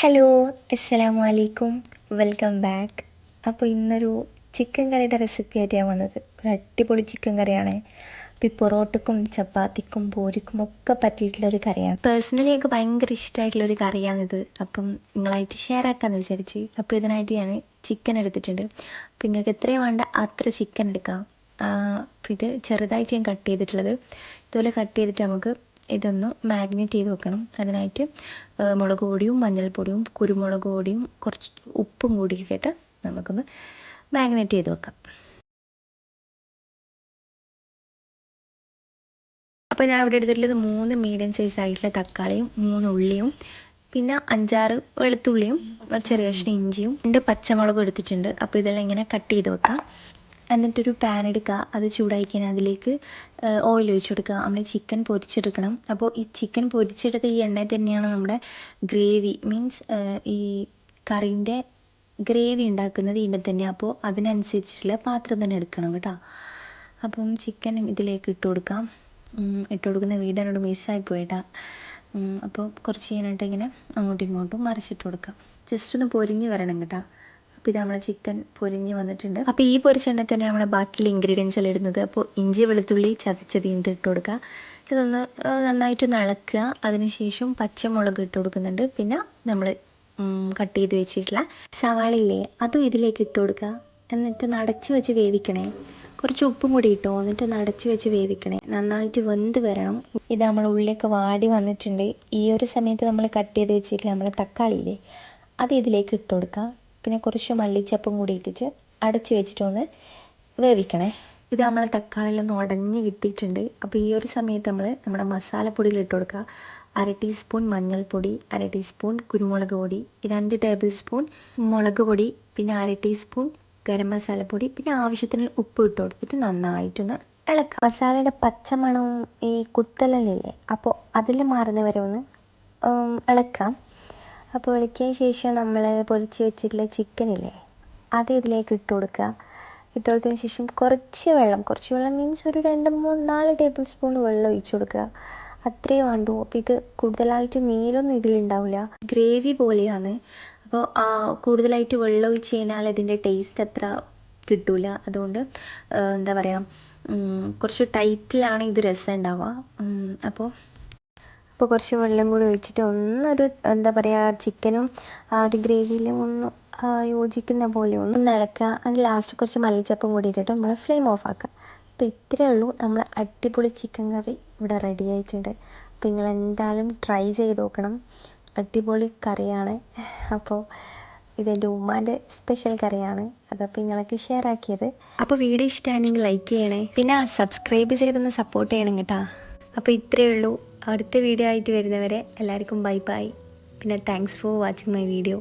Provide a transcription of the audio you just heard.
Hello അസ്സലാമു അലൈക്കും welcome back അപ്പോൾ ഇന്നൊരു ചിക്കൻ കറിയുടെ റെസിപ്പി ആയിട്ട് ഞാൻ വന്നത്. ഒരു അടിപൊളി ചിക്കൻ കറിയാണ്. അപ്പോൾ ഈ പൊറോട്ടക്കും ചപ്പാത്തിക്കും പൂരിക്കും ഒക്കെ പറ്റിയിട്ടുള്ള ഒരു കറിയാണ്. പേഴ്സണലി എനിക്ക് ഭയങ്കര ഇഷ്ടമായിട്ടുള്ള ഒരു കറിയാണിത് അപ്പം നിങ്ങളായിട്ട് ഷെയർ ആക്കാമെന്ന് വിചാരിച്ച്. അപ്പോൾ ഇതിനായിട്ട് ഞാൻ ചിക്കൻ എടുത്തിട്ടുണ്ട്. അപ്പോൾ നിങ്ങൾക്ക് എത്രയും വേണ്ട അത്ര ചിക്കൻ എടുക്കാം. അപ്പം ഇത് ചെറുതായിട്ട് ഞാൻ കട്ട് ചെയ്തിട്ടുള്ളത്. ഇതുപോലെ കട്ട് ചെയ്തിട്ട് നമുക്ക് ഇതൊന്ന് മാഗ്നേറ്റ് ചെയ്ത് വെക്കണം. അതിനായിട്ട് മുളക് പൊടിയും മഞ്ഞൾപ്പൊടിയും കുരുമുളക് പൊടിയും കുറച്ച് ഉപ്പും കൂടി ഇട്ടിട്ട് നമുക്കൊന്ന് മാഗ്നേറ്റ് ചെയ്ത് വെക്കാം. അപ്പോൾ ഞാൻ ഇവിടെ എടുത്തിട്ടുള്ളത് മൂന്ന് മീഡിയം സൈസ് ആയിട്ടുള്ള തക്കാളിയും മൂന്ന് ഉള്ളിയും പിന്നെ അഞ്ചാറ് വെളുത്തുള്ളിയും ചെറിയ കഷ്ണം ഇഞ്ചിയും രണ്ട് പച്ചമുളകും എടുത്തിട്ടുണ്ട്. അപ്പോൾ ഇതെല്ലാം ഇങ്ങനെ കട്ട് ചെയ്ത് വെക്കാം. എന്നിട്ടൊരു പാൻ എടുക്കുക. അത് ചൂടായി കഴിഞ്ഞാൽ അതിലേക്ക് ഓയിൽ ഒഴിച്ച് കൊടുക്കുക. നമ്മൾ ചിക്കൻ പൊരിച്ചെടുക്കണം. അപ്പോൾ ഈ ചിക്കൻ പൊരിച്ചെടുത്ത ഈ എണ്ണയിൽ തന്നെയാണ് നമ്മുടെ ഗ്രേവി മീൻസ് ഈ കറീന്റെ ഗ്രേവി ഉണ്ടാക്കുന്നത് ഇതിന്റെ തന്നെ. അപ്പോൾ അതിനനുസരിച്ചുള്ള പാത്രം തന്നെ എടുക്കണം കേട്ടോ. അപ്പം ചിക്കൻ ഇതിലേക്ക് ഇട്ട് കൊടുക്കാം. ഇട്ട് കൊടുക്കുന്ന വീടിനോട് മിസ്സായി പോയിട്ടാ. അപ്പോൾ കുറച്ച് കഴിഞ്ഞിട്ട് ഇങ്ങനെ അങ്ങോട്ടും ഇങ്ങോട്ടും മറിച്ചിട്ട് കൊടുക്കാം. ജസ്റ്റ് ഒന്ന് പൊരിഞ്ഞ് വരണം കേട്ടോ. അപ്പോൾ ഇത് നമ്മളെ ചിക്കൻ പൊരിഞ്ഞ് വന്നിട്ടുണ്ട്. അപ്പോൾ ഈ പൊരിച്ചെണ്ണ തന്നെ നമ്മളെ ബാക്കിയുള്ള ഇൻഗ്രീഡിയൻസ് എല്ലാം ഇടുന്നത്. അപ്പോൾ ഇഞ്ചി വെളുത്തുള്ളി ചതച്ചത് ഇട്ട് കൊടുക്കുക. ഇതൊന്ന് നന്നായിട്ട് നിളക്കുക അതിനുശേഷം പച്ചമുളക് ഇട്ട് കൊടുക്കുന്നുണ്ട്. പിന്നെ നമ്മൾ കട്ട് ചെയ്ത് വെച്ചിട്ടുള്ള സവാള ഇല്ലേ അതും ഇതിലേക്ക് ഇട്ട് കൊടുക്കുക. എന്നിട്ട് നടച്ച് വെച്ച് വേവിക്കണേ. കുറച്ച് ഉപ്പും കൂടി ഇട്ടോ. എന്നിട്ട് നടച്ച് വെച്ച് വേവിക്കണേ. നന്നായിട്ട് വെന്ത് വരണം. ഇത് നമ്മൾ ഉള്ളിലേക്ക് വാടി വന്നിട്ടുണ്ട്. ഈ ഒരു സമയത്ത് നമ്മൾ കട്ട് ചെയ്ത് വെച്ചിട്ടില്ല നമ്മൾ തക്കാളിയില്ലേ അത് ഇതിലേക്ക് ഇട്ട് കൊടുക്കുക. പിന്നെ കുറച്ച് മല്ലിച്ചപ്പും കൂടി ഇട്ടിട്ട് അടച്ച് വെച്ചിട്ടൊന്ന് വേവിക്കണേ. ഇത് നമ്മൾ തക്കാളിയിലൊന്ന് ഉടഞ്ഞ് കിട്ടിയിട്ടുണ്ട്. അപ്പോൾ ഈ ഒരു സമയത്ത് നമ്മൾ നമ്മുടെ മസാലപ്പൊടിയിൽ ഇട്ട് കൊടുക്കുക. അര ടീസ്പൂൺ മഞ്ഞൾപ്പൊടി അര ടീസ്പൂൺ കുരുമുളക് പൊടി രണ്ട് ടേബിൾ സ്പൂൺ മുളക് പൊടി പിന്നെ അര ടീസ്പൂൺ ഗരം മസാലപ്പൊടി പിന്നെ ആവശ്യത്തിന് ഉപ്പ് ഇട്ട് കൊടുത്തിട്ട് നന്നായിട്ടൊന്ന് ഇളക്കാം മസാലയുടെ പച്ചമണവും ഈ കുത്തലില്ലേ? അപ്പോൾ അതിൽ മാറുന്ന വരെ ഒന്ന് ഇളക്കാം. അപ്പോൾ ഇളക്കിയതിന് ശേഷം നമ്മൾ പൊരിച്ച് വെച്ചിട്ടുള്ള ചിക്കനില്ലേ അത് ഇതിലേക്ക് ഇട്ട് കൊടുക്കുക ഇട്ട് കൊടുത്തതിന് ശേഷം കുറച്ച് വെള്ളം കുറച്ച് വെള്ളം മീൻസ് ഒരു രണ്ട് മൂന്ന് നാല് ടേബിൾ സ്പൂൺ വെള്ളം ഒഴിച്ച് കൊടുക്കുക അത്രയും വേണ്ടു. അപ്പോൾ ഇത് കൂടുതലായിട്ട് നീരൊന്നും ഇതിലുണ്ടാവില്ല ഗ്രേവി പോലെയാണ്. അപ്പോൾ കൂടുതലായിട്ട് വെള്ളം ഒഴിച്ച് കഴിഞ്ഞാൽ അതിന്റെ ടേസ്റ്റ് അത്ര കിട്ടൂല. അതുകൊണ്ട് എന്താ പറയുക കുറച്ച് ടൈറ്റിലാണ് ഇത് രസം ഉണ്ടാവുക. അപ്പോൾ അപ്പോൾ കുറച്ച് വെള്ളം കൂടി ഒഴിച്ചിട്ട് ഒന്നൊരു എന്താ പറയുക ചിക്കനും ആ ഒരു ഗ്രേവിയിലും ഒന്ന് യോജിക്കുന്ന പോലെ ഒന്ന് ഇളക്കുക അത് ലാസ്റ്റ് കുറച്ച് മല്ലിച്ചപ്പും കൂടി ഇട്ടിട്ട് നമ്മൾ ഫ്ലെയിം ഓഫ് ആക്കുക. അപ്പോൾ ഇത്രയേ ഉള്ളൂ. നമ്മൾ അടിപൊളി ചിക്കൻ കറി ഇവിടെ റെഡി ആയിട്ടുണ്ട്. അപ്പോൾ നിങ്ങൾ എന്തായാലും ട്രൈ ചെയ്ത് നോക്കണം. അടിപൊളി കറിയാണ്. അപ്പോൾ ഇതെന്റെ ഉമ്മാന്റെ സ്പെഷ്യൽ കറിയാണ്. അതപ്പോൾ നിങ്ങൾക്ക് ഷെയർ ആക്കിയത്. അപ്പോൾ വീഡിയോ ഇഷ്ടമാണെങ്കിൽ ലൈക്ക് ചെയ്യണേ. പിന്നെ സബ്സ്ക്രൈബ് ചെയ്തൊന്ന് സപ്പോർട്ട് ചെയ്യണം കേട്ടോ. അപ്പോൾ ഇത്രയേ ഉള്ളൂ. അടുത്ത വീഡിയോ ആയിട്ട് വരുന്നവരെ എല്ലാവർക്കും ബൈ ബൈ പിന്നെ thanks for watching my video